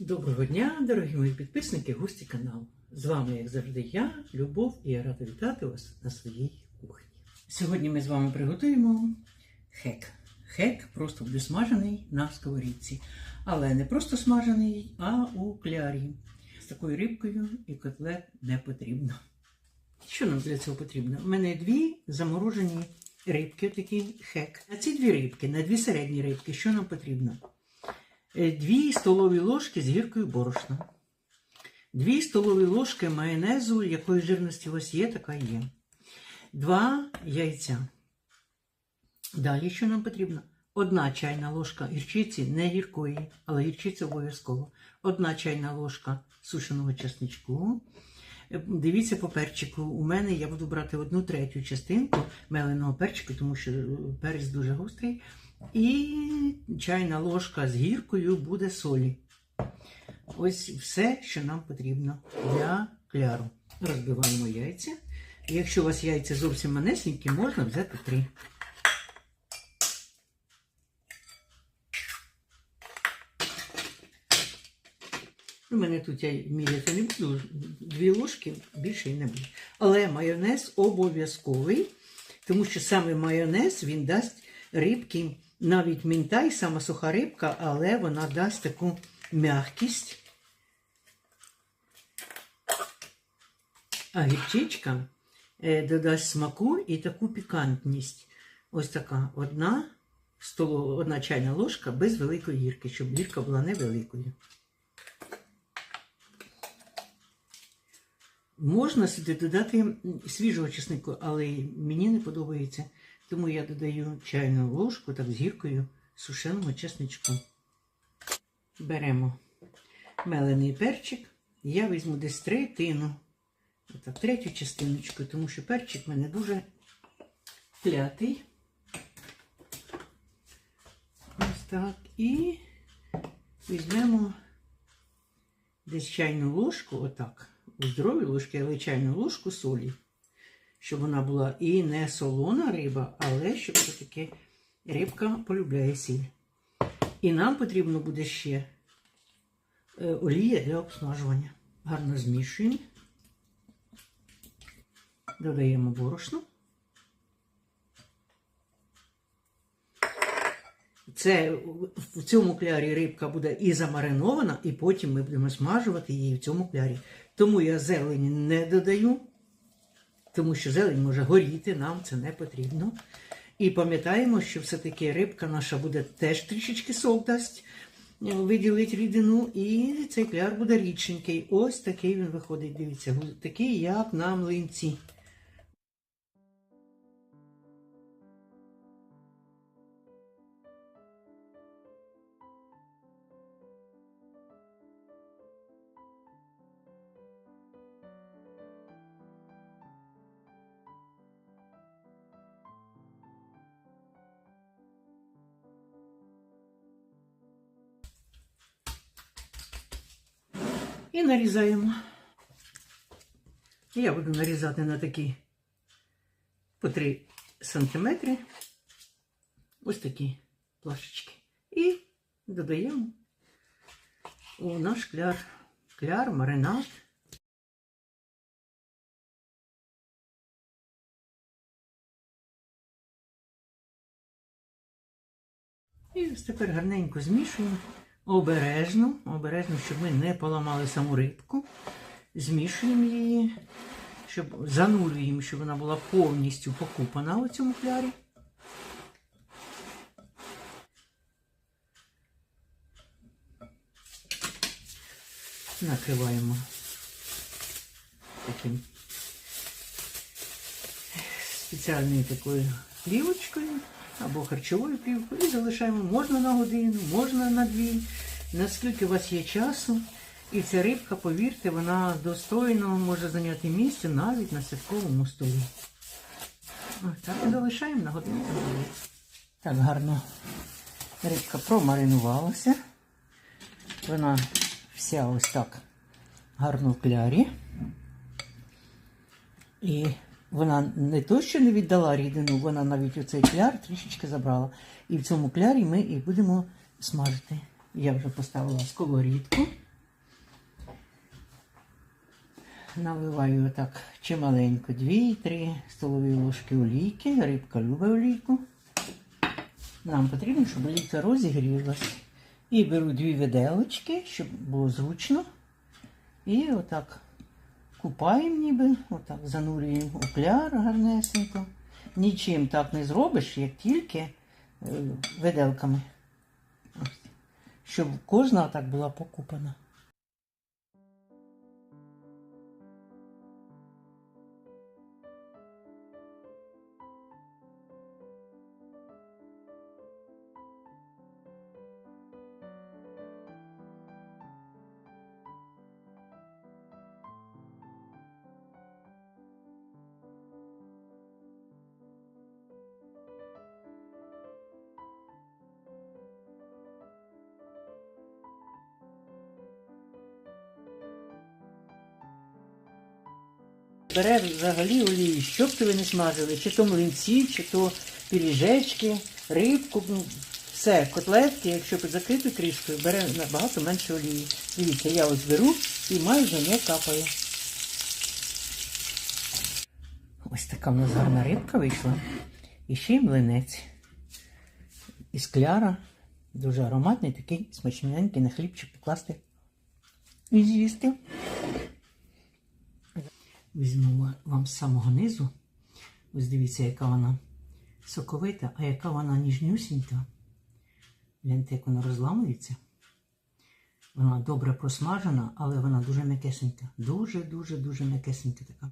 Доброго дня, дорогі мої підписники, гості каналу. З вами, як завжди, я, Любов, і я рада вітати вас на своїй кухні. Сьогодні ми з вами приготуємо хек. Хек просто буде смажений на сковорідці. Але не просто смажений, а у клярі. З такою рибкою і котлет не потрібно. Що нам для цього потрібно? У мене дві заморожені рибки, такий хек. На ці дві рибки, на дві середні рибки, що нам потрібно? Е, Дві столові ложки з гіркою борошна. Дві столові ложки майонезу, якої жирності у вас є, така є. Два яйця. Далі що нам потрібно? Одна чайна ложка гірчиці, не гіркої, але гірчиці обов'язково. Одна чайна ложка сушеного чесничку. Дивіться по перчику. У мене я буду брати одну третю частинку меленого перчику, тому що е, перець дуже гострий. І чайна ложка з гіркою буде солі. Ось все, що нам потрібно для кляру. Розбиваємо яйця. Якщо у вас яйця зовсім манесенькі, можна взяти три. У мене тут я міряти не буду, дві ложки більше і не буде. Але майонез обов'язковий, тому що саме майонез він дасть рибки, навіть мінтай, сама суха рибка, але вона дасть таку м'якість. А гірчичка е, додасть смаку і таку пікантність. Ось така одна, столова, одна чайна ложка без великої гірки, щоб гірка була невеликою. Можна сюди додати свіжого чеснику, але мені не подобається. Тому я додаю чайну ложку так з гіркою сушеного чесничку. Беремо мелений перчик. Я візьму десь третину. Отак, третю частиночку, тому що перчик в мене дуже клятий. Ось так. І візьмемо десь чайну ложку, отак, здоровій ложки, але чайну ложку солі, щоб вона була і не солона риба, але щоб все-таки рибка полюбляє сіль. І нам потрібно буде ще е, олія для обсмажування. Гарно змішуємо. Додаємо борошно. Це в цьому клярі рибка буде і замаринована, і потім ми будемо смажувати її в цьому клярі. Тому я зелені не додаю, тому що зелень може горіти, нам це не потрібно. І пам'ятаємо, що все-таки рибка наша буде теж трішечки сок дасть, е, виділить рідину, і цей кляр буде рідшенький. Ось такий він виходить, дивіться, такий, як на млинці. І нарізаємо. Я буду нарізати на такі по 3 сантиметри. Ось такі плашечки. І додаємо у наш кляр, кляр, маринад. І ось тепер гарненько змішуємо. Обережно, обережно, щоб ми не поламали саму рибку. Змішуємо її, щоб занурюємо, щоб вона була повністю покупана у цьому клярі. Накриваємо таким спеціальною такою плівочкою або харчовою плівкою і залишаємо можна на годину, можна на дві, наскільки у вас є часу. І ця рибка, повірте, вона достойно може зайняти місце навіть на святковому столі. Ось так і залишаємо на годину. Так гарно рибка промаринувалася. Вона вся ось так гарно в клярі. І вона не то, що не віддала рідину, вона навіть оцей кляр трішечки забрала. І в цьому клярі ми і будемо смажити. Я вже поставила сковорідку. Наливаю отак чималенько 2-3 столові ложки олійки. Рибка любить олійку. Нам потрібно, щоб олійка розігрілась. І беру дві виделочки, щоб було зручно. І отак купаємо ніби, отак занурюємо у гарнесенько. Нічим так не зробиш, як тільки е, виделками. Щоб кожна так була покупана. Бере взагалі олію, що б то ви не смажили, чи то млинці, чи то пиріжечки, рибку, ну, все, котлетки, якщо під закритою кришкою, бере набагато менше олії. Дивіться, я ось беру і майже не капаю. Ось така в нас гарна рибка вийшла. І ще й млинець. Із кляра. Дуже ароматний, такий смачненький на хлібчик покласти і з'їсти. Візьмемо вам з самого низу. Ось дивіться, яка вона соковита, а яка вона ніжнюсінька. Гляньте, як вона розламується. Вона добре просмажена, але вона дуже м'якесенька. Дуже-дуже-дуже м'якесенька така.